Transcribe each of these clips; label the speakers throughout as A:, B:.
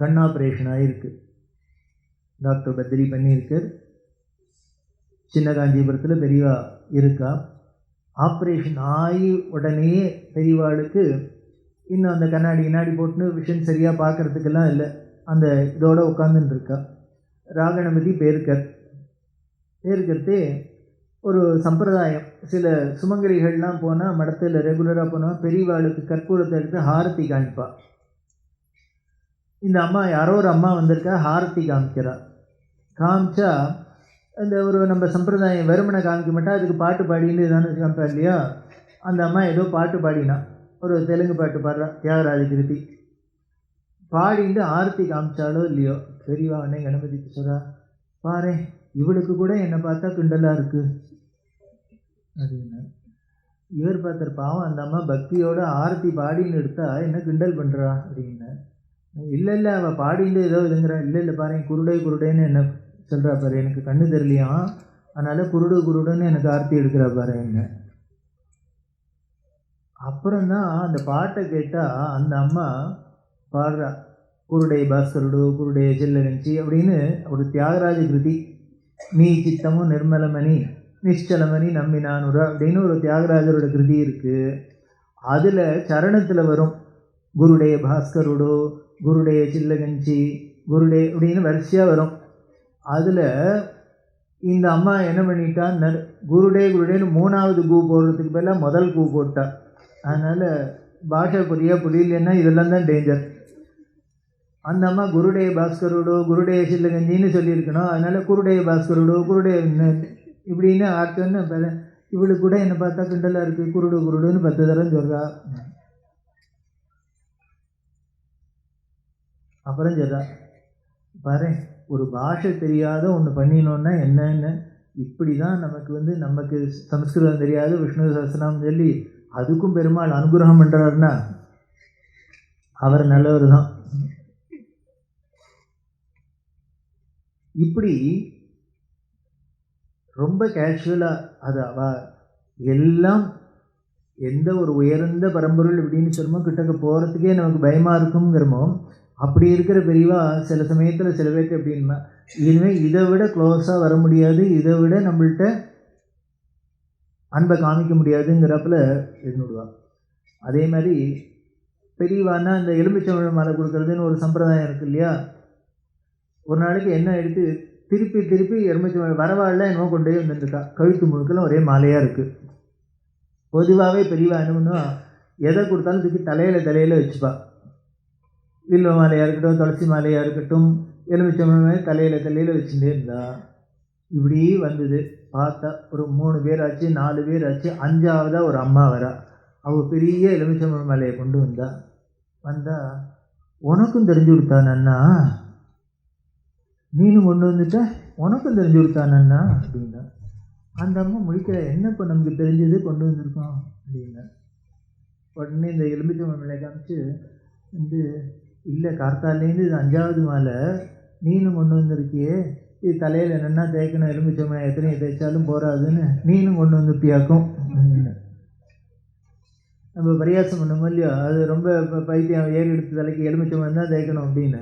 A: கண் ஆப்ரேஷன் ஆகிருக்கு டாக்டர் பத்ரி பண்ணியிருக்கார். சின்ன காஞ்சிபுரத்தில் பெரியவா இருக்கா? ஆப்ரேஷன் ஆகி உடனே பெரியவாளுக்கு இன்னும் அந்த கண்ணாடி கண்ணாடி போட்டுன்னு விஷன் சரியாக பார்க்கறதுக்கெல்லாம் இல்லை. அந்த இதோட உட்காந்துன்னு இருக்கா. ராகணபதி பேர்கர். பேருக்கர்த்தே ஒரு சம்பிரதாயம். சில சுமங்கலிகள்லாம் போனால் மடத்தில் ரெகுலராக போனால் பெரியவாளுக்கு கற்பூரத்தை எடுத்து ஹாரத்தி காமிப்பா இந்த அம்மா யாரோ ஒரு அம்மா வந்திருக்கா ஹாரத்தி காமிக்கிறா. காமிச்சா அந்த ஒரு நம்ம சம்பிரதாயம் வெறுமனை காமிக்க மாட்டா அதுக்கு பாட்டு பாடின்னு தானே காமிப்பா இல்லையா? அந்த அம்மா ஏதோ பாட்டு பாடினா ஒரு தெலுங்கு பாட்டு பாடுறா தியாகராஜ கிருதி. பாடிட்டு ஆரத்தி காமிச்சாலோ இல்லையோ பெரியவா அண்ணே கணபதி சொல்றா பாரு இவளுக்கு கூட என்னை பார்த்தா கிண்டலாக இருக்குது அப்படின்னு. இவர் பார்த்தார் பாவம் அந்த அம்மா பக்தியோட ஆரத்தி பாடின்னு எடுத்தா என்ன கிண்டல் பண்ணுறா அப்படின்னு. இல்லை இல்லை அவள் பாடிட்டு ஏதோ இதுங்கிறா இல்லை இல்லை பாருங்க குருடை குருடேன்னு என்ன சொல்கிறா பாரு. எனக்கு கண்ணு தெரியலையாம் அதனால் குருடு குருடுன்னு எனக்கு ஆர்த்தி எடுக்கிறா பாரு என்ன. அப்புறம்தான் அந்த பாட்டை கேட்டால் அந்த அம்மா பாடுறா. குருடை பாஸ்கருடு குருடை செல்லகஞ்சி அப்படின்னு ஒரு தியாகராஜ கிருதி. நீ சித்தமும் நிர்மலமணி நிஷ்டலமணி நம்பி நானுரா அப்படின்னு ஒரு தியாகராஜரோட கிருதி இருக்குது அதில் சரணத்தில் வரும். குருடைய பாஸ்கருடோ குருடைய சில்லகஞ்சி குருடே அப்படின்னு வரிசையாக வரும். அதில் இந்த அம்மா என்ன பண்ணிட்டா நர் குருடே குருடேன்னு மூணாவது கூ போடுறதுக்கு பதிலாக முதல் கூ போட்டா. அதனால் பாஷை புரிய புரியலன்னா இதெல்லாம் தான் டேஞ்சர் அந்த அம்மா குருடே பாஸ்கருடோ குருடே சில்லகஞ்சின்னு சொல்லியிருக்கணும். அதனால் குருடே பாஸ்கரோடோ குருடே இப்படின்னு ஆக்கன்னு இவளுக்கு கூட என்னை பார்த்தா கிண்டலாக இருக்குது குருடு குருடுன்னு பத்து தடவை சொல்கிறா அப்புறம் சொல்கிறா பாரு ஒரு பாஷை தெரியாத ஒன்று பண்ணினோன்னா என்னென்ன? இப்படி தான் நமக்கு வந்து நமக்கு சம்ஸ்கிருதம் தெரியாது விஷ்ணு சஹஸ்ரநாமம் சொல்லி அதுக்கும் பெருமாள் அனுகிரகம் பண்ணுறாருன்னா அவர் நல்லவர் தான் இப்படி ரொம்ப கேஷுவலாக அது அவ எல்லாம் எந்த ஒரு உயர்ந்த பரம்பொருள் இப்படின்னு சொல்லுமோ கிட்டக்க போகிறதுக்கே நமக்கு பயமாக இருக்குங்கிறமோ அப்படி இருக்கிற பெரியவா சில சமயத்தில் சில பேருக்கு எப்படின்னா இனிமேல் இதை விட க்ளோஸாக வர முடியாது இதை விட நம்மள்ட்ட அன்பை காமிக்க முடியாதுங்கிறப்பல இருந்துடுவா அதே மாதிரி பெரியவான்னா இந்த எலும்பிச்சம்பழம் மலை கொடுக்குறதுன்னு ஒரு சம்பிரதாயம் இருக்கு இல்லையா? ஒரு நாளைக்கு என்ன எடுத்து திருப்பி திருப்பி எலும்பிச்சம்பழம் வரவாள்ல என்னவோ கொண்டு வந்துருக்கா வந்துட்டுருக்கா. கழுத்து முழுக்கெல்லாம் ஒரே மாலையாக இருக்குது பொதுவாகவே பெரியவா என்ன பண்ணுவா? எதை கொடுத்தாலும் தூக்கி தலையில் தலையில் வச்சுப்பா. வில்வ மாலையாக இருக்கட்டும் துளசி மாலையாக இருக்கட்டும் எலுமிச்சம்பழமே தலையில் தலையில் வச்சுட்டே இருந்தா இப்படி வந்தது. பார்த்தா ஒரு மூணு பேர் ஆச்சு நாலு பேர் ஆச்சு அஞ்சாவதாக ஒரு அம்மா வரா. அவள் பெரிய எலுமிச்சம்பழம் மாலையை கொண்டு வந்தா. வந்தா உனக்கும் தெரிஞ்சு கொடுத்தானண்ணா நீனும் கொண்டு வந்துட்ட? உனக்கும் தெரிஞ்சு கொடுத்தானண்ணா அப்படின்னா அந்த அம்மா முடிக்கிற என்ன இப்போ நமக்கு தெரிஞ்சது? கொண்டு வந்திருக்கோம். அப்படின்னா உடனே இந்த எலுமிச்சம்பழம் மாலையை காமிச்சு வந்து இல்லை கார்த்தாலேருந்து இது அஞ்சாவது மாலை. நீனும் கொண்டு வந்திருக்கியே. இது தலையில் என்னென்னா தேய்க்கணும் எலுமிச்சம்பழம் எத்தனை தேய்ச்சாலும் போகாதுன்னு நீனும் கொண்டு வந்துட்டியாக்கும். நம்ம பரியாசம் பண்ணோம் இல்லையோ? அது ரொம்ப பைத்தியம் ஏறி எடுத்து தலைக்கு எலுமிச்சம் தான் தேய்க்கணும் அப்படின்னு.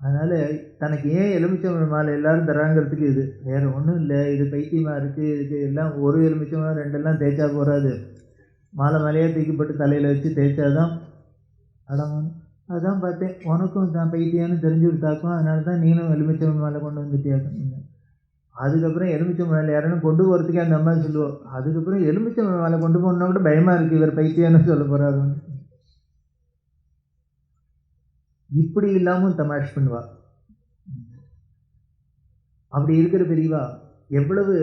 A: அதனால் தனக்கு ஏன் எலுமிச்சம்பழம் மாலை எல்லோரும் தராங்கிறதுக்கு இது? வேறு ஒன்றும் இல்லை. இது பைத்தியமாக இருக்குது இதுக்கு எல்லாம் ஒரு எலுமிச்சம்பழம் ரெண்டெல்லாம் தேய்ச்சா போகாது மாலை மலையாக தூக்கிப்பட்டு தலையில் வச்சு தேய்ச்சாதான் அடங்கணும் அதான் பார்த்தேன். உனக்கும் தான் பைத்தியான்னு தெரிஞ்சு விட்டாக்கும் அதனால தான் நீனும் எலுமிச்சம் மேலே கொண்டு வந்துட்டியாக்கும் அதுக்கப்புறம் எலுமிச்சம் மேலே யாரும் கொண்டு போகிறதுக்கே அந்த அம்மா சொல்லுவோம் அதுக்கப்புறம் எலுமிச்சம் மேலே கொண்டு போகணுன்னா கூட பயமாக இருக்குது இவர் பைத்தியான்னு சொல்ல போகிறாரு இப்படி இல்லாமல் தமாஷ் பண்ணுவா. அப்படி இருக்கிற பெரியவா எவ்வளவு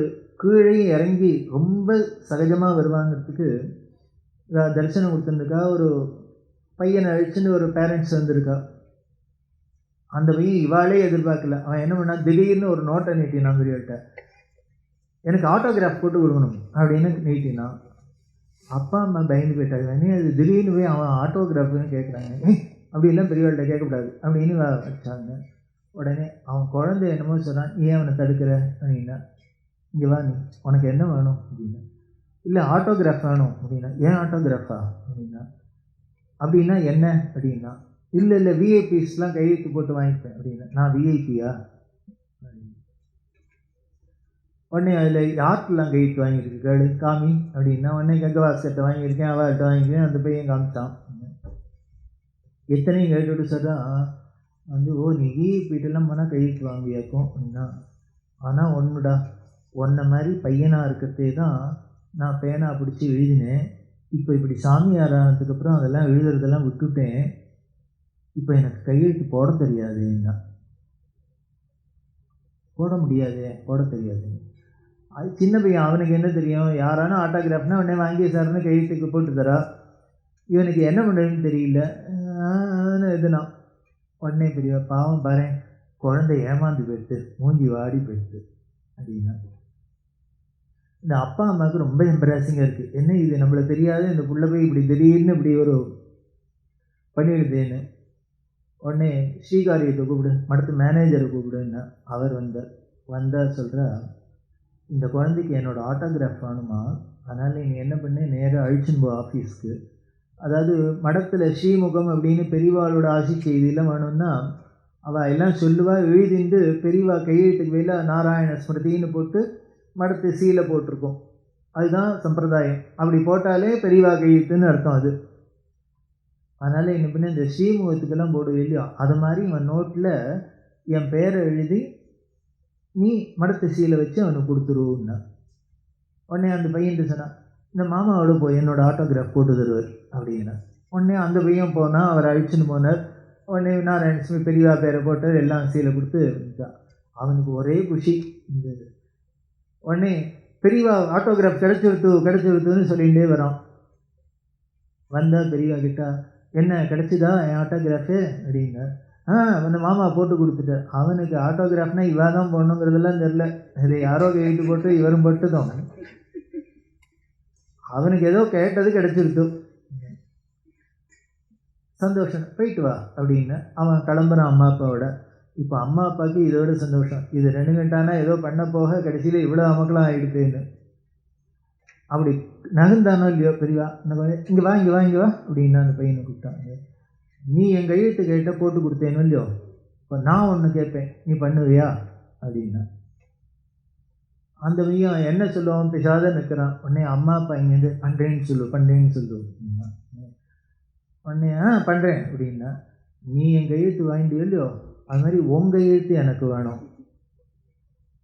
A: கீழே இறங்கி ரொம்ப சகஜமாக வருவாங்கிறதுக்கு தரிசனம் கொடுத்துருக்கா ஒரு பையனை அழிச்சுன்னு ஒரு பேரண்ட்ஸ் வந்திருக்கா. அந்த பையன் இவாளே எதிர்பார்க்கல. அவன் என்ன பண்ணா திடீர்னு ஒரு நோட்டை நீட்டினான் பெரியவர்கிட்ட. எனக்கு ஆட்டோகிராஃப் போட்டு கொடுக்கணும் அப்படின்னு நீட்டினான். அப்பா அம்மா பயந்து போயிட்டாங்க. நீ அது திடீர்னு போய் அவன் ஆட்டோகிராஃப்னு கேட்குறாங்க "ஏய், அப்படிலாம் பெரியவாள்கிட்ட கேட்கக்கூடாது. அப்படின்னு வச்சாங்க. உடனே அவன் குழந்தை என்னமோ சொன்னான் ஏன் அவனை தடுக்கிற? அப்படின்னா இங்கே வா நீ. உனக்கு என்ன வேணும்? அப்படின்னா இல்லை ஆட்டோகிராஃப் வேணும். அப்படின்னா ஏன் ஆட்டோகிராஃபா அப்படின்னா அப்படின்னா என்ன அப்படின்னா இல்லை இல்லை விஐபிஸ்லாம் கையெழுத்து போட்டு வாங்கிப்பேன் அப்படின்னா நான் விஐபியா உடனே அதில் யாருக்கெல்லாம் கையெழுத்து வாங்கியிருக்கு கேடு காமி அப்படின்னா உடனே கங்கவாஸ்கர்ட்ட வாங்கியிருக்கேன் அவர்கிட்ட வாங்கியிருக்கேன் அந்த பையன் காமிச்சான். எத்தனையும் கேட்டுவிட்டு சொல்கிறான் வந்து ஓ நீ விஐபிட்டெல்லாம் போனால் கையெழுத்து வாங்கியாக்கும். அப்படின்னா ஆனால் ஒன்றுடா ஒன்றை மாதிரி பையனாக இருக்கிறதே தான் நான் பேனா பிடிச்சி எழுதினேன். இப்போ இப்படி சாமியார் ஆனதுக்கப்புறம் அதெல்லாம் எழுதுறதெல்லாம் விட்டுட்டேன். இப்போ எனக்கு கையெழுத்து போட தெரியாதுன்னா போட முடியாது போட தெரியாது. அது சின்ன பையன் அவனுக்கு என்ன தெரியும்? யாரான ஆட்டோகிராஃப்னா உடனே வாங்கி சார்னு கையெழுத்துக்கு போட்டு தரா இவனுக்கு என்ன பண்ணுறதுன்னு தெரியல. எதுனா. உடனே பெரிய பாவம் பாரு குழந்தை ஏமாந்து போயிடுத்து மூஞ்சி வாடி போயிடுத்து அப்படின்னா. இந்த அப்பா அம்மாவுக்கு ரொம்ப எம்பராசிங்காக இருக்குது என்ன இது நம்மளை தெரியாது இந்த புள்ள போய் இப்படி திடீர்னு இப்படி ஒரு பண்ணிடுதேன்னு உடனே ஸ்ரீகாரியத்தை கூப்பிடு மடத்து மேனேஜரை கூப்பிடுன்னா அவர் வந்தார் வந்தார் சொல்கிறா இந்த குழந்தைக்கு என்னோடய ஆட்டோகிராஃப் வேணுமா? அதனால் நீங்கள் என்ன பண்ணு நேராக அழிச்சுன்னு போ ஆஃபீஸ்க்கு அதாவது மடத்தில் ஸ்ரீமுகம் அப்படின்னு பெரியவாளோட ஆசி செய்தியெல்லாம் வேணும்னா அவள் எல்லாம் சொல்லுவாள் எழுதிண்டு பெரியவா கையெழுத்துக்கு வெளில நாராயண ஸ்மிருதின்னு போட்டு மடத்து சீலை போட்டிருக்கோம். அதுதான் சம்பிரதாயம். அப்படி போட்டாலே பெரியவா கையெழுத்துன்னு அர்த்தம் அது. அதனால் என்ன பண்ண இந்த ஸ்ரீமுகத்துக்கெல்லாம் போடுவே இல்லையோ? அது மாதிரி இவன் நோட்டில் என் பேரை எழுதி நீ மடத்து சீலை வச்சு அவனுக்கு கொடுத்துருவோன்னா உடனே அந்த பையன் சொன்னான்? இந்த மாமாவோட போய் என்னோடய ஆட்டோகிராஃப் போட்டு தருவார் அப்படின்னா. உடனே அந்த பையன் போனால் அவர் அழிச்சுன்னு போனார். உடனே நாராயணசுமி பெரியவா பேரை போட்டு எல்லாம் சீலை கொடுத்து அவனுக்கு ஒரே குஷி. இந்த உடனே பெரியவா ஆட்டோகிராஃப் கிடச்சிருத்து கிடச்சிருத்துன்னு சொல்லிகிட்டே வரான் வந்தால் பெரியவா கிட்டா என்ன கிடச்சிதா என் ஆட்டோகிராஃபு அப்படின்னா ஆ அந்த மாமா போட்டு கொடுத்துட்டார். அவனுக்கு ஆட்டோகிராஃப்னா இவா தான் போடணுங்கிறதெல்லாம் தெரில இது யாரோ கைட்டு போட்டு இவரும் போட்டுதான் அவனுக்கு ஏதோ கேட்டது கிடச்சிருத்து சந்தோஷம். போயிட்டு வா. அப்படின்னு அவன் கிளம்புறான் அம்மா அப்பாவோட. இப்போ அம்மா அப்பாவுக்கு இதோட சந்தோஷம். இது ரெண்டு கண்டானா ஏதோ பண்ண போக கடைசியில் இவ்வளோ அமக்கலாம் ஆகிடுதுன்னு அப்படி நகர்ந்தானோ இல்லையோ பெரியவா இங்கே வா இங்கே வா இங்கே வா அப்படின்னா அந்த பையனை கூப்பிட்டாங்க. நீ என் கையெழுத்து கேட்ட போட்டு கொடுத்தேன்னு இல்லையோ? இப்போ நான் ஒன்று கேட்பேன் நீ பண்ணுவியா? அப்படின்னா. அந்த பையன் என்ன சொல்லுவான்? பிசாத நிற்கிறான் உடனே அம்மா அப்பா இங்கேருந்து பண்ணுறேன்னு சொல்லு பண்ணுறேன்னு சொல்லு அப்படின்னா. உடனே ஆ பண்ணுறேன் அப்படின்னா. நீ என் கையெழுத்து வாங்கிட்டு இல்லையோ? அது மாதிரி உன் கையெழுத்து எனக்கு வேணும்.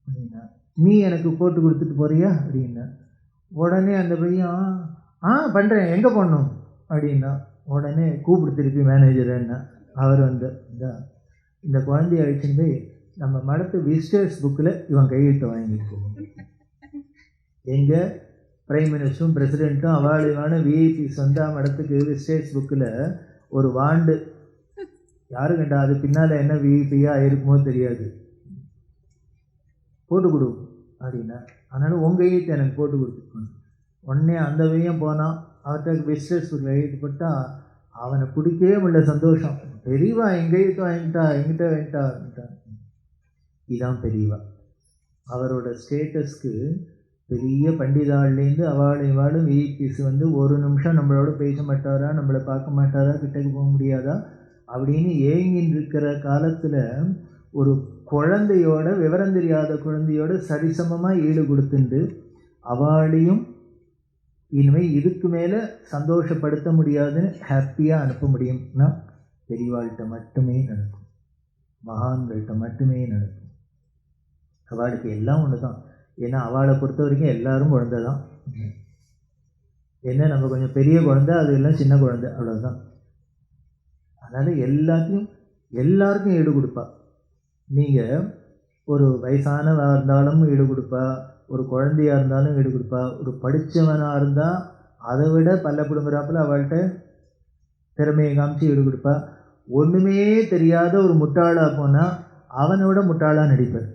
A: அப்படின்னா நீ எனக்கு போட்டு கொடுத்துட்டு போறியா? அப்படின்னா உடனே அந்த பையன் ஆ பண்ணுறேன் எங்கே போடணும் அப்படின்னா உடனே கூப்பிடு திருப்பி மேனேஜர்ன்னா அவர் வந்து இந்த இந்த குழந்தைய அழைச்சின்னு போய் நம்ம மடத்து விசிட்டர்ஸ் புக்கில் இவன் கையெழுத்தை வாங்கிட்டு போகணும் எங்கே? பிரைம் மினிஸ்டரும் பிரசிடெண்ட்டும் அவாலிவான விஐபிஸ் சொந்த மடத்துக்கு விசிட்டர்ஸ் புக்கில் ஒரு வாண்டு யாரும் கண்டா அது பின்னால் என்ன விஐபியாக இருக்குமோ தெரியாது. போட்டு கொடு அப்படின்னா. அதனால் உங்கள் கையெழுத்து எனக்கு போட்டு கொடுத்துருக்கணும் உடனே அந்த பையன் போனான் அவர்கிட்ட பிஸ்னஸ் கையெழுத்து போட்டால் அவனை பிடிக்கவே முடியல சந்தோஷம். பெரியவா எங்கள் கையெழுத்து வாங்கிட்டா எங்கிட்ட வாங்கிட்டா இதான் பெரியவா. அவரோட ஸ்டேட்டஸ்க்கு பெரிய பண்டிதாள்லேருந்து அவாளும் இவாளும் விஐபிஸ் வந்து ஒரு நிமிஷம் நம்மளோட பேச மாட்டாரா நம்மளை பார்க்க மாட்டாரா கிட்டக்கு போக முடியாதா? அப்படின்னு ஏங்கின்னு இருக்கிற காலத்தில் ஒரு குழந்தையோட விவரம் தெரியாத குழந்தையோட சரிசமமாக ஈடு கொடுத்துண்டு அவளையும் இனிமேல் இதுக்கு மேலே சந்தோஷப்படுத்த முடியாதுன்னு ஹாப்பியாக அனுப்ப முடியும்னா பெரியவாள்கிட்ட மட்டுமே நடக்கும். மகான்கள்கிட்ட மட்டுமே நடக்கும். அவளுக்கு எல்லாம் ஒன்று தான் ஏன்னா அவளை பொறுத்த வரைக்கும் எல்லாரும் குழந்தை தான் என்ன நம்ம கொஞ்சம் பெரிய குழந்தை அது எல்லாம் சின்ன குழந்தை அவ்வளோதான் அதனால் எல்லாத்தையும் எல்லாருக்கும் ஈடு கொடுப்பா. நீங்கள் ஒரு வயசானவா இருந்தாலும் ஈடு கொடுப்பா ஒரு குழந்தையாக இருந்தாலும் ஈடு கொடுப்பா ஒரு படித்தவனாக இருந்தால் அதை விட பல்ல பிடுங்குறாப்புல அவள்கிட்ட திறமையை காமிச்சு ஈடு கொடுப்பா. ஒன்றுமே தெரியாத ஒரு முட்டாளாக போனால் அவனோட முட்டாளாக நடிப்பார்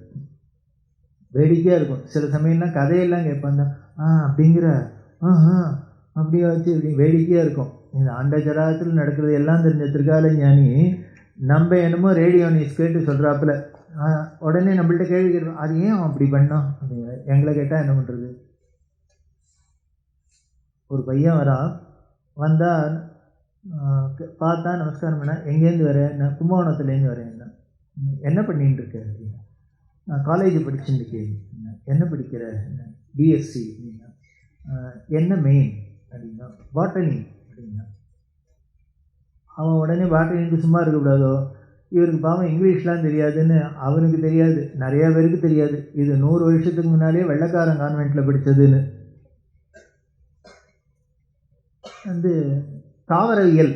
A: வேடிக்கையாக இருக்கும். சில சமயம்லாம் கதையெல்லாம் கேட்பாங்க. ஆ அப்படிங்கிற ஆ ஆ அப்படியே வச்சு இப்படி வேடிக்கையாக இருக்கும். இந்த அண்ட ஜராத்தில் நடக்கிறது எல்லாம் தெரிஞ்ச திருக்கால ஞானி நம்ம என்னமோ ரேடியோ நியூஸ் கேட்டு சொல்கிறாப்புல உடனே நம்மள்ட்ட கேள்வி கேட்போம் அது ஏன் அப்படி பண்ணோம் அப்படிங்கிற எங்களை கேட்டால் என்ன பண்ணுறது ஒரு பையன் வரான் வந்தால் பார்த்தா நமஸ்காரம் பண்ண எங்கேருந்து வரேன் நான் கும்பகோணத்துலேருந்து வரேன் என்ன? பண்ணிட்டு இருக்கேன் அப்படின்னா நான் காலேஜ் படிச்சுருக்கேன் என்ன படிக்கிற? பிஎஸ்சி அப்படின்னா என்ன மெயின் அப்படின்னா பாட்டனி அவன் உடனே பாட்டனிக்கு சும்மா இருக்கக்கூடாதோ இவருக்கு பாவம் இங்கிலீஷ்லாம் தெரியாதுன்னு அவனுக்கு தெரியாது. நிறையா பேருக்கு தெரியாது. இது நூறு வருஷத்துக்கு முன்னாலே வெள்ளைக்காரன் கான்வெண்ட்டில் படித்ததுன்னு வந்து தாவரவியல்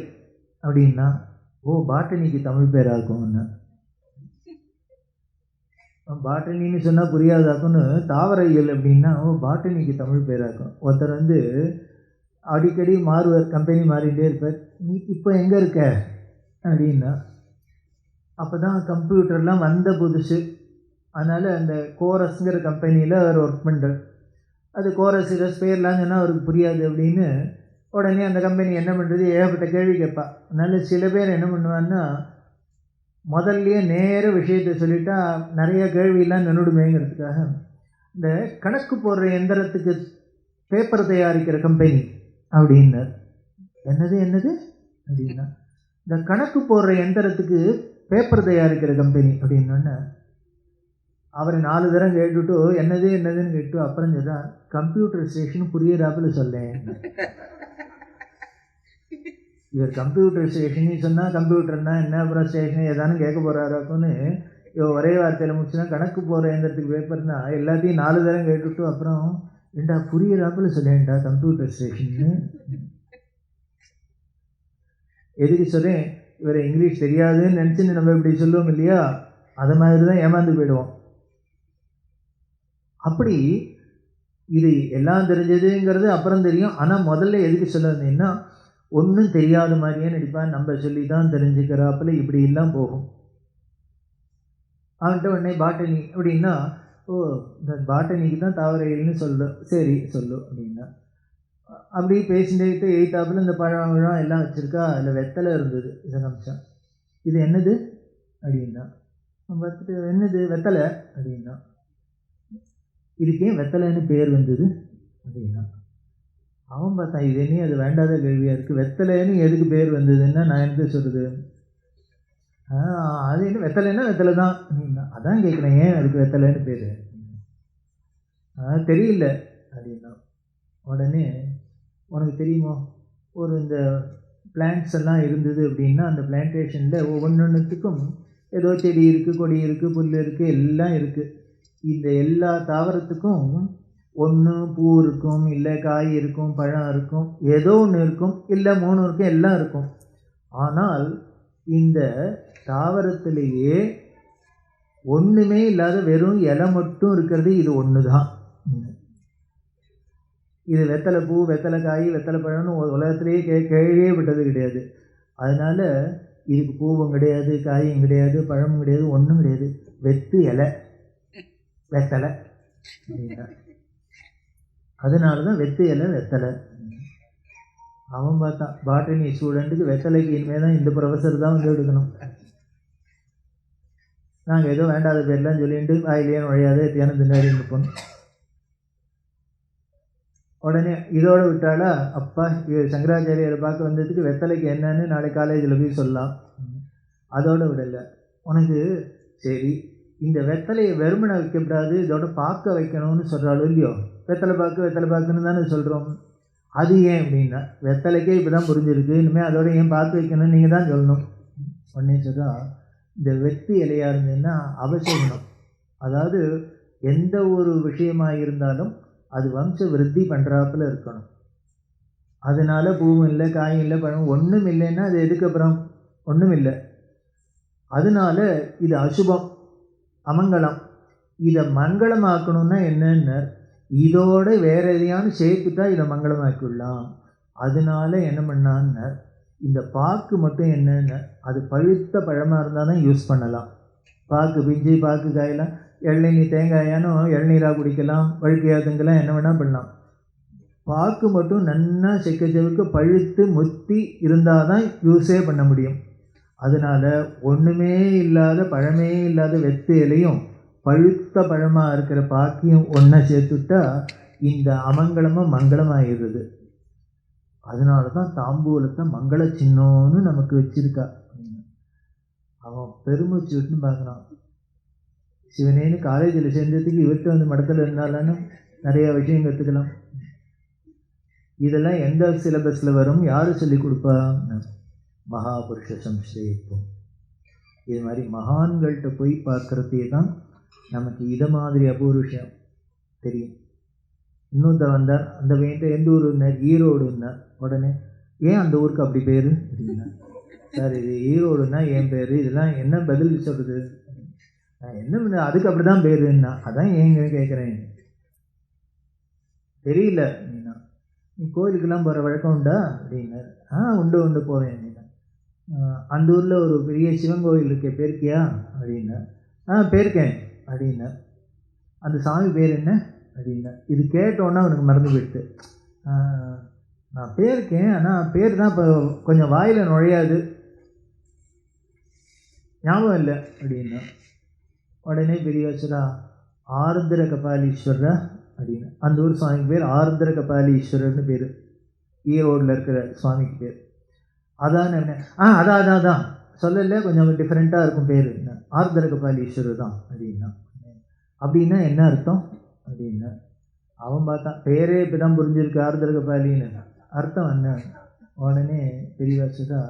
A: அப்படின்னா ஓ பாட்டனிக்கு தமிழ் பேராக இருக்கும்னு பாட்டனின்னு சொன்னால் புரியாதாக்குன்னு தாவரவியல் அப்படின்னா ஓ பாட்டனிக்கு தமிழ் பேராக இருக்கும் ஒருத்தர் வந்து அடிக்கடி மாறுவார் கம்பெனி மாறிட்டே இருப்பார். நீ இப்போ எங்கே இருக்க? அப்படின்னா அப்போ தான் கம்ப்யூட்டர்லாம் வந்த புதுசு. அதனால் அந்த கோரஸ்ங்கிற கம்பெனியில் அவர் ஒர்க் பண்ணுறார் அது கோரஸ் இரஸ் பேர்லாம் சொன்னால் அவருக்கு புரியாது அப்படின்னு உடனே அந்த கம்பெனி என்ன பண்ணுறது ஏகப்பட்ட கேள்வி கேட்பா. அதனால் சில பேர் என்ன பண்ணுவான்னா முதல்லையே நேர விஷயத்தை சொல்லிட்டா நிறைய கேள்வியெல்லாம் நின்றுடுமேங்கிறதுக்காக இந்த கணக்கு போடுற எந்திரத்துக்கு பேப்பர் தயாரிக்கிற கம்பெனி அப்படின்னார். என்னது என்னது? அப்படின்னா இந்த கணக்கு போடுற எந்திரத்துக்கு பேப்பர் தயாரிக்கிற கம்பெனி அப்படின்னோடனே அவர் நாலு தரம் கேட்டுட்டு என்னது என்னதுன்னு கேட்டு அப்புறம் சொல்றா கம்ப்யூட்டர் ஸ்டேஷன் புரியுறாப்புல சொல்லேன். இவர் கம்ப்யூட்டர் ஸ்டேஷன் சொன்னால் கம்ப்யூட்டர்னா என்ன அப்புறம் ஸ்டேஷன் ஏதானு கேட்க போகிறாராக்குன்னு இவ ஒரே வார்த்தையில் முடிச்சுன்னா கணக்கு போகிற எந்திரத்துக்கு பேப்பர்னா எல்லாத்தையும் நாலு தரம் கேட்டுட்டு அப்புறம் ஏண்டா புரியுறாப்புல சொல்லேன்டா கம்ப்யூட்டர் ஸ்டேஷன்னு எதுக்கு சொல்கிறேன் இவர் இங்கிலீஷ் தெரியாதுன்னு நினச்சின்னு நம்ம இப்படி சொல்லுவோம் இல்லையா? அது மாதிரி தான் ஏமாந்து போயிடுவோம். அப்படி இது எல்லாம் தெரிஞ்சதுங்கிறது அப்புறம் தெரியும். ஆனால் முதல்ல எதுக்கு சொல்ல வந்தீங்கன்னா ஒன்றும் தெரியாத மாதிரியே நடிப்பான் நம்ம சொல்லி தான் தெரிஞ்சுக்கிறாப்புல இப்படி எல்லாம் போகும். அவன்கிட்ட உடனே பாட்டனி அப்படின்னா ஓ இந்த பாட்டனிக்கு தான் தாவரைகள்னு சொல்லு. சரி சொல்லு அப்படின்னா. அப்படி பேசிட்டு எய்த்தாப்புல இந்த பழம் எல்லாம் வச்சுருக்கா? அதில் வெத்தலை இருந்தது இதை நிமிஷம் இது என்னது? அப்படின்னா. பார்த்துட்டு என்னது? வெத்தலை அப்படின்னா. இதுக்கே வெத்தலைன்னு பேர் வந்தது அப்படின்னா. அவன் பார்த்தான் இது என்ன அது வேண்டாத கேள்வியாக இருக்குது வெத்தலைன்னு எதுக்கு பேர் வந்ததுன்னா நான் என்ன சொல்கிறது அது என்ன வெத்தலைன்னா வெத்தலை தான் அதான் கேட்குறேன் ஏன் அதுக்கு வெத்தலைன்னு பேர்? அதான் தெரியல. அப்படின்னா உடனே உனக்கு தெரியுமா? ஒரு இந்த பிளான்ட்ஸ் எல்லாம் இருந்தது அப்படின்னா அந்த பிளான்டேஷனில் ஒவ்வொன்றுத்துக்கும் ஏதோ செடி இருக்குது கொடி இருக்குது புல் இருக்குது எல்லாம் இருக்குது இந்த எல்லா தாவரத்துக்கும் ஒன்று பூ இருக்கும் இல்லை காய் இருக்கும் பழம் இருக்கும் ஏதோ ஒன்று இருக்கும் இல்லை மூணு இருக்கும் எல்லாம் இருக்கும். ஆனால் இந்த தாவரத்திலேயே ஒன்றுமே இல்லாத வெறும் இலை மட்டும் இருக்கிறது இது ஒன்று தான் இது வெத்தலை பூ வெத்தலை காய் வெத்தலை பழம்னு உலகத்திலேயே கே கேள்வியே விட்டது கிடையாது. அதனால் இதுக்கு பூவும் கிடையாது காயும் கிடையாது பழமும் கிடையாது ஒன்றும் கிடையாது. வெத்து இலை. வெத்தலை. அதனால தான் வெத்து இலை வெத்தலை. அவன் பார்த்தான் பாட்டனி ஸ்டூடெண்ட்டுக்கு வெத்தலைக்கு இனிமேல் தான் இந்த ப்ரொஃபஸர் தான் வந்து எடுக்கணும். நாங்கள் ஏதோ வேண்டாத பேர்லாம் சொல்லிட்டு வாயிலேயே நுழையாத தியானம் திண்டாடி இருப்போம் உடனே இதோடு விட்டாலா அப்பா சங்கராச்சாரியரை பார்க்க வந்ததுக்கு வெத்தலைக்கு என்னன்னு நாளை காலேஜில் போய் சொல்லலாம். அதோடு விடலை. உனக்கு சரி இந்த வெத்தலையை வெறுமனை வைக்கக்கூடாது இதோட பார்க்க வைக்கணும்னு சொல்கிறாளோ இல்லையோ? வெத்தலை பார்க்க வெத்தலை பார்க்குன்னு தானே சொல்கிறோம் அது ஏன் அப்படின்னா வெத்தலைக்கே இப்போ தான் புரிஞ்சிருக்கு. இனிமேல் அதோட ஏன் பார்க்க வைக்கணும்னு நீங்கள் தான் சொல்லணும். உடனே சொல்கிறா இந்த வெற்றி இலையாக இருந்ததுன்னா அவசகுணம். அதாவது எந்த ஒரு விஷயமாக இருந்தாலும் அது வம்ச விருத்தி பண்ணுறாப்புல இருக்கணும். அதனால பூவும் இல்லை காயும் இல்லை பழம் ஒன்றும் இல்லைன்னா அது எதுக்கப்புறம் ஒன்றும் இல்லை. அதனால இது அசுபம் அமங்கலம். இதை மங்களமாக்கணும்னா என்னன்னு இதோட வேற எதையான தான் இதை மங்களமாக்கிடலாம். அதனால என்ன பண்ணான்னு இந்த பாக்கு மட்டும் என்னென்ன அது பழுத்த பழமாக இருந்தால் தான் யூஸ் பண்ணலாம். பாக்கு பிஞ்சு பாக்கு காயெல்லாம் இளநீர் தேங்காயானும் இளநீராக குடிக்கலாம் வழுக்கையாதுங்கெல்லாம் என்ன வேணால் பண்ணலாம். பாக்கு மட்டும் நன்னா செக்க செவுக்கு பழுத்து முத்தி இருந்தால் தான் யூஸே பண்ண முடியும். அதனால் ஒன்றுமே இல்லாத பழமே இல்லாத வெத்து இலையும் பழுத்த பழமாக இருக்கிற பாக்கியும் ஒன்றை சேர்த்துட்டா இந்த அமங்கலமாக மங்களமாகிடுது அதனால தான் தாம்பூலத்தை மங்கள சின்னம்னு நமக்கு வச்சிருக்கா. அவன் பெருமூச்சு விட்டு பார்க்குறான். சிவனேன்னு காலேஜில் சேர்ந்ததுக்கு இவர்கிட்ட வந்து மடத்தில் இருந்தாலும் நிறைய விஷயம் கற்றுக்கலாம் இதெல்லாம் எந்த சிலபஸில் வரும் யார் சொல்லி கொடுப்பா? மகாபுருஷ சம்ஸ்ரேத்துவம் இது மாதிரி மகான்கள்கிட்ட போய் பார்க்குறதே தான் நமக்கு இதை மாதிரி அபூர்வ விஷயம் தெரியும். இன்னொருத்த வந்தார். அந்த பையன்ட்ட எந்த ஊருன்னார் ஈரோடுன்னார் உடனே ஏன் அந்த ஊருக்கு அப்படி பேர்? அப்படின்னா சார் இது ஈரோடுன்னா என் பேர். இதெல்லாம் என்ன பதில் சொல்கிறது நான் என்ன பண்ண அதுக்கு அப்படி தான் பேருன்னா. அதான் ஏங்க கேட்குறேன் தெரியல. அப்படின்னா நீ கோயிலுக்கெல்லாம் போகிற வழக்கம் உண்டா? அப்படின்னாரு. ஆ உண்டு உண்டு போவேன். அப்படின்னா அந்த ஊரில் ஒரு பெரிய சிவன் கோயில் இருக்கே பேருக்கியா? அப்படின்னா ஆ பேருக்கேன். அப்படின்னா அந்த சாமி பேர் என்ன? அப்படின்னா இது கேட்டோன்னே அவனுக்கு மறந்து போயிடுது நான் பேருக்கேன் ஆனால் பேர் தான் இப்போ கொஞ்சம் வாயில் நுழையாது. ஞாபகம் இல்லை அப்படின்னா உடனே பெரியவாச்சரா ஆர்திர கபாலீஸ்வரர் அப்படின்னு அந்த ஊர் சுவாமிக்கு பேர் ஆர்திர கபாலீஸ்வரர்னு பேர். ஈரோடில் இருக்கிற சுவாமிக்கு பேர். அதான் என்ன ஆ அதான் அதான் அதான். சொல்லல கொஞ்சம் டிஃப்ரெண்ட்டாக இருக்கும் பேர். ஆர்திர கபாலீஸ்வரர் தான் அப்படின்னா. அப்படின்னா என்ன அர்த்தம்? அப்படின்னா. அவன் பார்த்தான் பேரே இப்போ தான் புரிஞ்சிருக்கு ஆருந்திர கபாலின்னு அர்த்தம் என்ன? உடனே பெரியவாச்சதா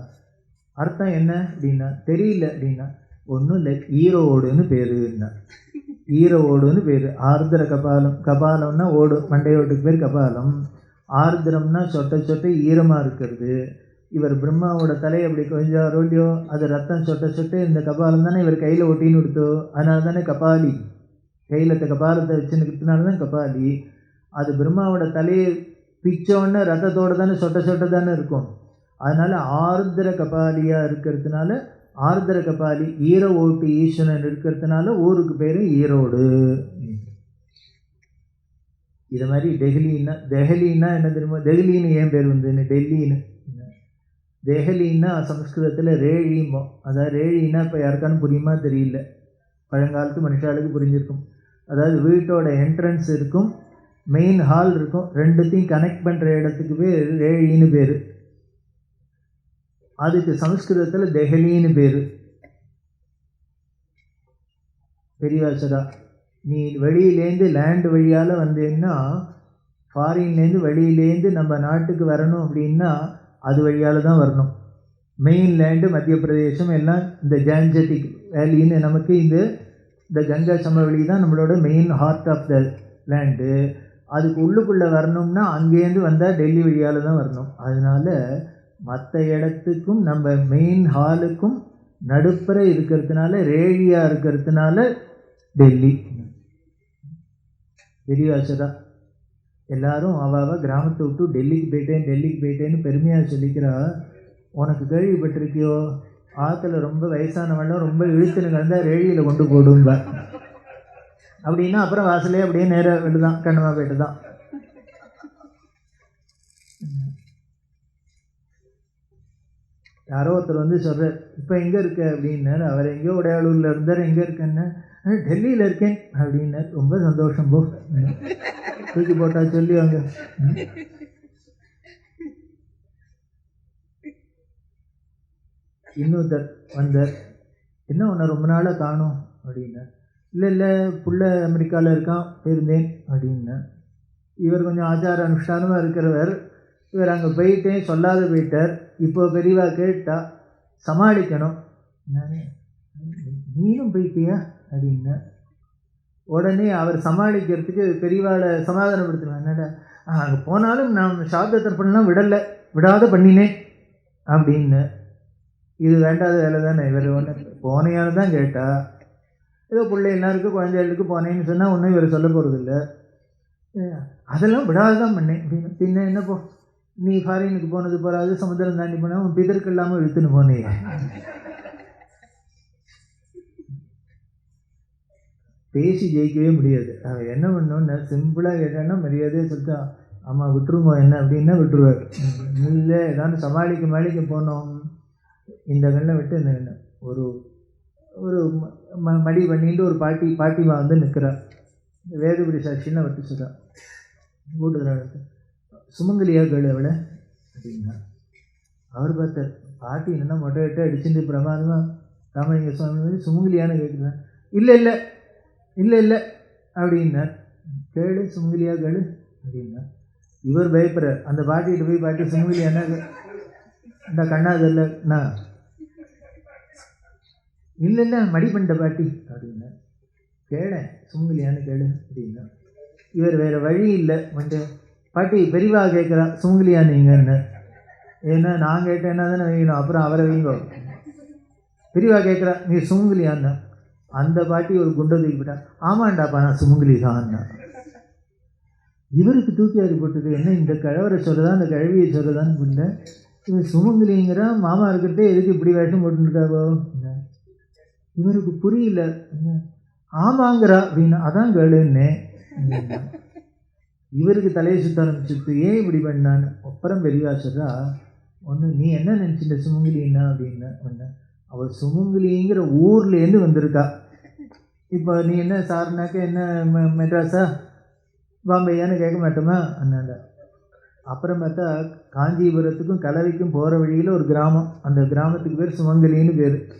A: அர்த்தம் என்ன? அப்படின்னா தெரியல அப்படின்னா ஒன்றும் இல்லை ஈரோடுன்னு பேருன்னா ஈரோடுன்னு பேர். ஆர்திர கபாலம் கபாலம்னா ஓடு மண்டையோட்டுக்கு பேர் கபாலம். ஆர்திரம்னா சொட்ட சொட்ட ஈரமாக இருக்கிறது. இவர் பிரம்மாவோட தலையை அப்படி கொஞ்சம் ரோலியோ அது ரத்தம் சொட்ட சொட்டு இந்த கபாலம் தானே இவர் கையில் ஒட்டின்னு கொடுத்தோ அதனால தானே கபாலி. கையில் கபாலத்தை வச்சுன்னுக்கிறதுனால தான் கபாலி. அது பிரம்மாவோட தலையை பிச்சோன்னு ரத்தத்தோடு தானே சொட்ட சொட்ட தானே இருக்கும். அதனால் ஆர்திர கபாலியாக இருக்கிறதுனால ஆர்திர கபாலி ஈர ஓட்டு ஈஸ்வரன் இருக்கிறதுனால ஊருக்கு பேர் ஈரோடு. இது மாதிரி டெஹ்லின்னா டெஹலின்னா என்ன தெரியுமா? டெஹ்லின்னு ஏன் பேர் வந்து டெல்லின்னு. டெஹலின்னா சம்ஸ்கிருதத்தில் ரேழிமோ அதாவது ரேழின்னா இப்போ யாருக்கானு புரியுமா? தெரியல. பழங்காலத்து மனுஷாளுக்கு புரிஞ்சிருக்கும். அதாவது வீட்டோட என்ட்ரன்ஸ் இருக்கும் மெயின் ஹால் இருக்கும் ரெண்டுத்தையும் கனெக்ட் பண்ணுற இடத்துக்கு பேர் ரேழின்னு பேர். அதுக்கு சமஸ்கிருதத்தில் தெஹலின்னு பேர். பெரியவாசரா நீ வெளியிலேருந்து லேண்ட் வழியால் வந்தேன்னா ஃபாரின்லேருந்து வெளியிலேருந்து நம்ம நாட்டுக்கு வரணும் அப்படின்னா அது வழியால் தான் வரணும். மெயின் லேண்டு மத்திய பிரதேசம் எல்லாம் இந்த ஜான்ஜெட்டிக் வேலின்னு நமக்கு இந்த இந்த கங்கா சமவெளி தான் நம்மளோட main heart of the land அதுக்கு உள்ளுக்குள்ளே வரணும்னா அங்கேருந்து வந்தால் டெல்லி வழியால் தான் வரணும். அதனால் மற்ற இடத்துக்கும் நம்ம மெயின் ஹாலுக்கும் நடுப்புற இருக்கிறதுனால ரேடியாக இருக்கிறதுனால டெல்லி. பெரியவாசதா எல்லாரும் அவாவ கிராமத்தை விட்டு டெல்லிக்கு போயிட்டேன் டெல்லிக்கு போயிட்டேன்னு பெருமையாக சொல்லிக்கிறா. உனக்கு கேள்விப்பட்டிருக்கியோ? ஆற்றுல ரொம்ப வயசானவெல்லாம் ரொம்ப இழுத்துன்னு கிடந்தா ரேழியில் கொண்டு போடும்ப அப்படின்னா அப்புறம் வாசலே அப்படியே நேராக விட்டுதான் கண்ணமா போயிட்டு தான் யாரோ ஒருத்தர் வந்து சொல்கிறார் இப்போ எங்கே இருக்க? அப்படின்னாரு. அவர் எங்கேயோ உடையாளூரில் இருந்தார். எங்கே இருக்கேன்னு? டெல்லியில் இருக்கேன். அப்படின்னார். ரொம்ப சந்தோஷம் போ. தூக்கி போட்டால் சொல்லி அங்கே இன்னொருத்தர் வந்தார் என்ன ஒன்று ரொம்ப நாளாக காணும் அப்படின்னார் இல்லை இல்லை புள்ள அமெரிக்காவில் இருக்கான் போயிருந்தேன் அப்படின்னேன் இவர் கொஞ்சம் ஆச்சார அனுஷ்டானமாக இருக்கிறவர். இவர் அங்கே போயிட்டேன் சொல்லாத போயிட்டார். இப்போ பெரியவா கேட்டா சமாளிக்கணும். நான் நீனும் போயிட்டியா அப்படின்னா. உடனே அவர் சமாளிக்கிறதுக்கு பெரியவாளை சமாதானப்படுத்தினார் என்னடா அங்கே போனாலும் நான் சாப்த தர்ப்பணம்லாம் விடலை விடாத பண்ணினேன் அப்படின்னு. இது வேண்டாத வேலை தானே? இவர் ஒன்று போனையான்னு தான் கேட்டா ஏதோ பிள்ளை எல்லாருக்கும் குழந்தைகளுக்கு போனேன்னு சொன்னால் ஒன்றும் இவர் சொல்ல போகிறது இல்லை அதெல்லாம் விடாது தான் பண்ணேன். அப்படின்னு பின்ன என்னப்போ? நீ ஃபாரினுக்கு போனது போகாது சமுத்திரம் தாண்டி போனால் உன் பிதற்கு இல்லாமல் இழுத்துன்னு போனீங்க பேசி ஜெயிக்கவே முடியாது. அவன் என்ன பண்ணோன்னு சிம்பிளாக கேட்டான்னா மரியாதையே சொல்லிட்டான் ஆமாம் விட்டுருங்க என்ன? அப்படின்னா விட்டுருவார். இல்லை ஏதாவது சமாளிக்க மாளிக்க போனோம். இந்த கண்ணை விட்டு இந்த கண்ணை. ஒரு ஒரு ம மடி பண்ணிட்டு ஒரு பாட்டி பாட்டிமா வந்து நிற்கிறா வேதபுரி சாட்சின்னு அவர் சொல்கிறான் கூட்டுறா சுமங்கலியா கேளு அவளை அப்படின்னா அவர் பார்த்தார் பாட்டி என்ன மொட்டை விட்டு அடிச்சுட்டு பிரமாதமாக ராமலிங்க சுவாமி வந்து சுமங்கலியான்னு கேட்குறேன் இல்லை இல்லை இல்லை இல்லை அப்படின்னார் கேளு சுமங்கலியா கேளு அப்படின்னா இவர் பயப்படுறார். அந்த பாட்டிகிட்ட போய் பாட்டி சுமங்கலியானா இந்த கண்ணாதல்ல நான் இல்லை இல்லை மடி பண்ணிட்ட பாட்டி. அப்படின்னா கேளேன் சுமுங்கிலியான்னு கேளு அப்படின்னா. இவர் வேறு வழி இல்லை வந்து பாட்டி பெரியவா கேட்குறா சுமுங்கிலியா நீங்கன்னு ஏன்னா நான் கேட்டேன்னா தானே வைக்கணும் அப்புறம் அவரை வைங்கோ. பெரியவா கேட்குறா நீ சுமுங்கிலியான்னா. அந்த பாட்டி ஒரு குண்டை தூக்கிவிட்டா ஆமாண்டாப்பா நான் சுமுங்கிலி தான்னா இவருக்கு தூக்கி அறி போட்டது என்ன? இந்த கிழவரை சொல்லதான் இந்த கிழவியை சொல்லதான்னு புண்டேன் இவன் சுமங்கலிங்கிற மாமா இருக்கிறதே எதுக்கு இப்படி வேஷம் போட்டுருக்காவோ இவருக்கு புரியல. ஆமாங்கிறா அப்படின்னா அதான் கேளுன்னே. அப்படின்னா. இவருக்கு தலையை சுத்த ஆரம்பிச்சிருக்கு. ஏன் இப்படி பண்ணான்னு? அப்புறம் சொல்றா ஒன்று நீ என்ன நினச்சிட்ட சுமங்கலின்னா அப்படின்னு? ஒன்று அவள் சுமங்கலிங்கிற ஊர்லேருந்து வந்திருக்கா. இப்போ நீ என்ன சார்னாக்க என்ன மெ- மெட்ராஸா? பாம்பேயான்னு கேட்க மாட்டோமா? அண்ணாண்ட. அப்புறம் பார்த்தா காஞ்சிபுரத்துக்கும் கலவைக்கும் போகிற வழியில் ஒரு கிராமம். அந்த கிராமத்துக்கு பேர் சுமங்கலின்னு பேர்.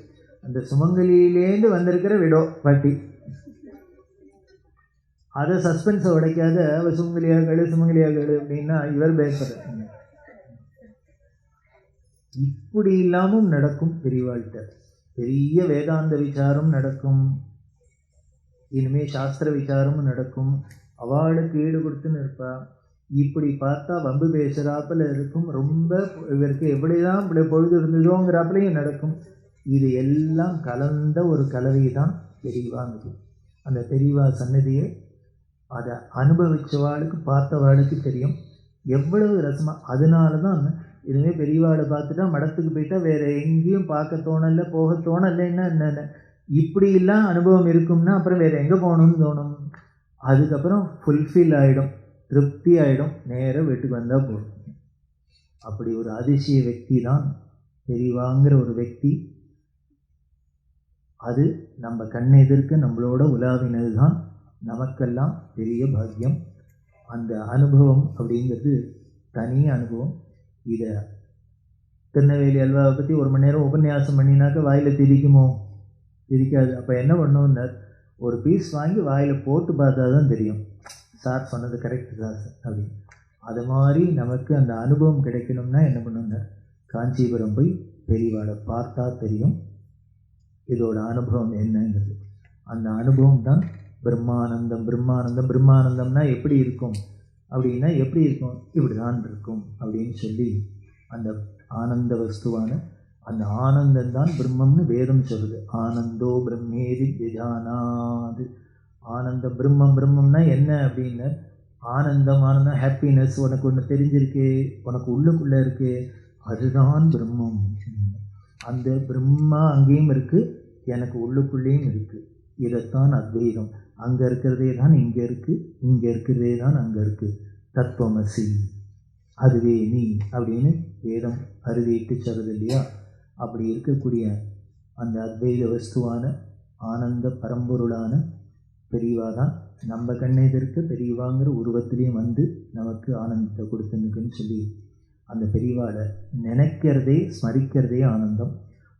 A: அந்த சுமங்கலியிலேருந்து வந்திருக்கிற விடோ பாட்டி அதை சஸ்பென்ஸை உடைக்காத அவ சுமங்கலியாகடு சுமங்கலியாகடு அப்படின்னா இவர் பேசுகிறார் இப்படி இல்லாமல் நடக்கும் பெரியவாழ்கிட்ட பெரிய வேதாந்த விசாரம் நடக்கும். இனிமே சாஸ்திர விசாரமும் நடக்கும். அவளுக்கு ஈடு கொடுத்துன்னு இருப்பா இப்படி பார்த்தா வம்பு பேசுகிறாப்புல இருக்கும். ரொம்ப இவருக்கு எப்படிதான் இப்படி பொழுது இருந்ததோங்கிறாப்புலையும் நடக்கும். இது எல்லாம் கலந்த ஒரு கலவை தான் தெரிவாங்குது அந்த தெரிவா சன்னதியை அதை அனுபவித்தவாளுக்கு பார்த்தவாளுக்கு தெரியும். எவ்வளவு ரசமாக அதனால தான் இதுவுமே பெரியவாளை பார்த்துட்டா மடத்துக்கு போயிட்டா வேறு எங்கேயும் பார்க்க தோணலை போக தோணலைன்னா என்ன இப்படிலாம் அனுபவம் இருக்கும்னா அப்புறம் வேறு எங்கே போகணும்னு தோணும்? அதுக்கப்புறம் ஃபுல்ஃபில் ஆகிடும் திருப்தி ஆகிடும் நேராக வீட்டுக்கு வந்தால் போதும். அப்படி ஒரு அதிசய வெக்தி தான் தெரிவாங்கிற ஒரு வெக்தி அது நம்ம கண்ணை எதிர்க்க நம்மளோட உலாவினது தான் நமக்கெல்லாம் பெரிய பாக்கியம். அந்த அனுபவம் அப்படிங்கிறது தனி அனுபவம். இதை திருநெல்வேலி அல்வாவை பற்றி ஒரு மணி நேரம் உபன்யாசம் பண்ணினாக்க வாயில் திரிக்குமோ? திரிக்காது. அப்போ என்ன பண்ணோம்னார் ஒரு பீஸ் வாங்கி வாயில் போட்டு பார்த்தா தான் தெரியும். சார் சொன்னது கரெக்டு தான் சார் அப்படின்னு. அது மாதிரி நமக்கு அந்த அனுபவம் கிடைக்கணும்னா என்ன பண்ணுங்க? காஞ்சிபுரம் போய் பெரியவாளை பார்த்தா தெரியும். இதோட அனுபவம் என்னங்கிறது. அந்த அனுபவம் தான் பிரம்மானந்தம். பிரம்மானந்தம் பிரம்மானந்தம்னா எப்படி இருக்கும்? அப்படின்னா எப்படி இருக்கும்? இப்படி தான் இருக்கும் அப்படின்னு சொல்லி அந்த ஆனந்த வஸ்துவான அந்த ஆனந்தம் தான் பிரம்மம்னு வேதம் சொல்லுது. ஆனந்தோ பிரம்மேதி விஜானாது. ஆனந்த பிரம்மம் பிரம்மம்னா என்ன அப்படின்னு? ஆனந்தம் ஆனந்தம் ஹாப்பினஸ் உனக்கு ஒன்று தெரிஞ்சிருக்கு உனக்கு உள்ளுக்குள்ளே இருக்குது அதுதான் பிரம்மம் அந்த பிரம்மா அங்கேயும் இருக்குது எனக்கு உள்ளுக்குள்ளேயும் இருக்குது இதைத்தான் அத்வைதம். அங்கே இருக்கிறதே தான் இங்கே இருக்குது இங்கே இருக்கிறதே தான் அங்கே இருக்குது தத்துவமசி அதுவே நீ அப்படின்னு வேதம் அறுதிட்டு சொல்லுது இல்லையா? அப்படி இருக்கக்கூடிய அந்த அத்வைத வஸ்துவான ஆனந்த பரம்பொருளான பெரியவா தான் நம்ம கண்ணெதிர்க்க பெரியவாங்கிற உருவத்திலையும் வந்து நமக்கு ஆனந்தத்தை கொடுத்துருக்குன்னு சொல்லி அந்த பெரியவாவை நினைக்கிறதே ஸ்மரிக்கிறதே ஆனந்தம்.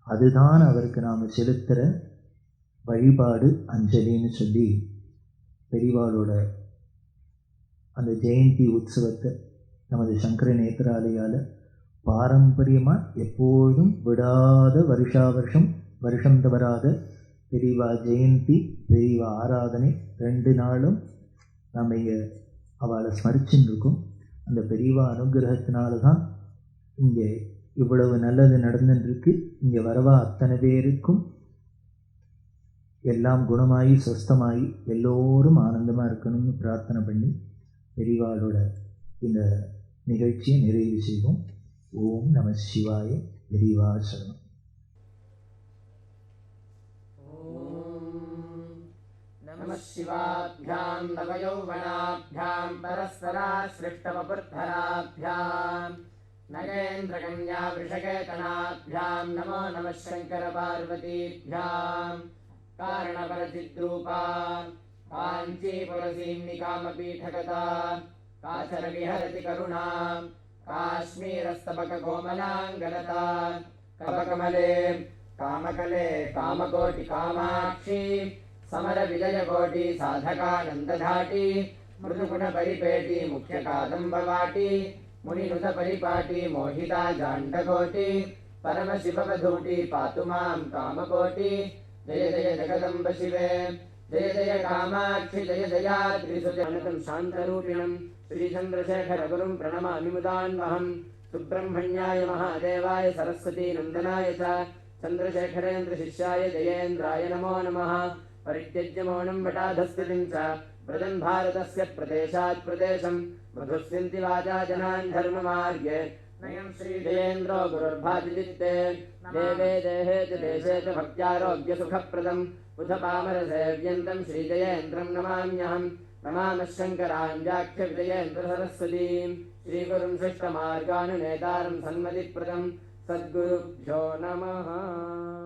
A: அதுதான் அவருக்கு நாம் செலுத்துகிற வழிபாடு அஞ்சலின்னு சொல்லி பெரிவாளோட அந்த ஜெயந்தி உற்சவத்தை நமது சங்கர நேத்திராலயால் பாரம்பரியமாக எப்போதும் விடாத வருஷா வருஷம் வருஷம் தவறாத பெரியவா ஜெயந்தி பெரியவா ஆராதனை ரெண்டு நாளும் நம்ம இங்கே அவளை ஸ்மரிச்சுன்னு இருக்கோம் அந்த பெரியவா அனுகிரகத்தினால தான் இங்கே இவ்வளவு நல்லது நடந்துருக்கு இங்கே வரவா அத்தனை பேருக்கும் எல்லாம் குணமாகி சொஸ்தமாகி எல்லோரும் ஆனந்தமாக இருக்கணும்னு பிரார்த்தனை பண்ணி பெரியவாளோட இந்த நிகழ்ச்சியை நிறைவு செய்வோம் ஓம் நம சிவாய பெரியவா சரணம்
B: नमः शिवाभ्यां नवयौवनाभ्यां परस्पराश्रिष्टवपुर्धराभ्याम् नगेन्द्रकन्या वृषकेतनाभ्याम् नमो नमः शङ्करपार्वतीभ्याम् कारणपरचिद्रूपा काञ्चीपुरसीम्निकामपीठगता काचरविहरति करुणा काश्मीरस्तपककोमलाङ्गलता कपकमले कामकले ी समरविजयकोटि साधकानन्दधाटी नन्दधाटी मुख्यकादम्बवाटी मुनिनुतपरिपाटी मोहिता जाण्डकोटि परमशिववधूटी पातु माँ कामकोटि। जय जय जगदम्ब शिवे, जय जय कामाक्षि, जय, जया जयाद्रिसुजनकं शान्तरूपिणं, श्रीचन्द्रशेखरगुरुं प्रणमामि मुदान्वहम् सुब्रह्मण्याय महादेवाय सरस्वती नन्दनाय च, चन्द्रशेखरेन्द्रशिष्याय जयेन्द्राय नमो नमः। परित्यज्य मौनं वटाधस्थितिं च व्रजन् भारतस्य प्रदेशात् प्रदेशं मधुस्यन्ति वाचा जनान् धर्ममार्गे। नयं श्रीजयेन्द्रो गुरुर्भातिचित्ते देवे देहे च देशे च भक्त्यारोग्यसुखप्रदम् उथ पामरसेव्यन्तं श्रीजयेन्द्रं नमाम्यहम्। नमामः शङ्करान् व्याख्यविजयेन्द्रसरस्वतीं श्रीगुरुं शिष्टमार्गानुनेतारं सन्मतिप्रदं सद्गुरुभ्यो नमः।